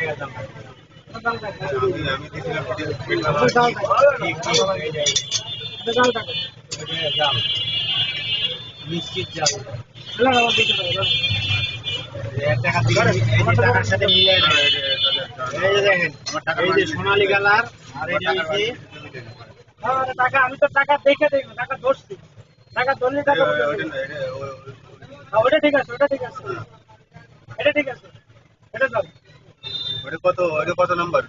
Gracias. নিশ্চিত টাকা হ্যাঁ, আমি তো টাকা দেখে দেখব টাকা ধরছি টাকা ধরলে টাকা হ্যাঁ, ওটা ঠিক আছে ওটা ঠিক আছে এটা ঠিক আছে ওটা কত নাম্বার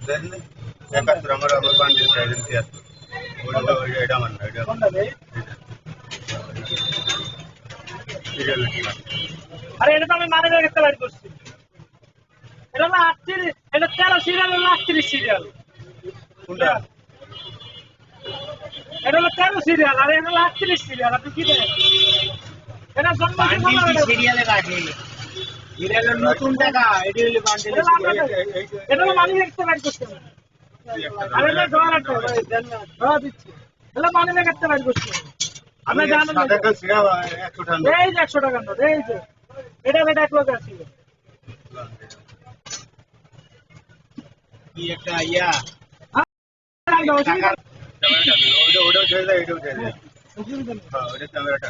একাত্তর আমার আমার বান্ডিল সাইজেন তিয়াত্তর ওটা ওটা এটা আমার না এটা সিরিয়াল আরে এটা তো আমি মানে দেখতে বাইর করছি এটা হলো আটত্রিশ এটা তেরো সিরিয়াল হলো আটত্রিশ সিরিয়াল কোনটা এটা হলো তেরো সিরিয়াল আর এটা হলো আটত্রিশ সিরিয়াল আপনি কি এটা জন্ম সিরিয়ালে রাখে এটা হলো নতুন টাকা এটি হলো এটা হলো মানে বাইর। আরে রাখতে হবে দিচ্ছি। মানে বাইর আপনি জানেন না। টাকা এই যে একশো টাকার নোট এই যে। এটা এটা এক লোক আছে কি একটা ইয়া? টাকা ওটা ওটাও ছেড়ে দেয় এটাও ছেড়ে দেয় হ্যাঁ ওটা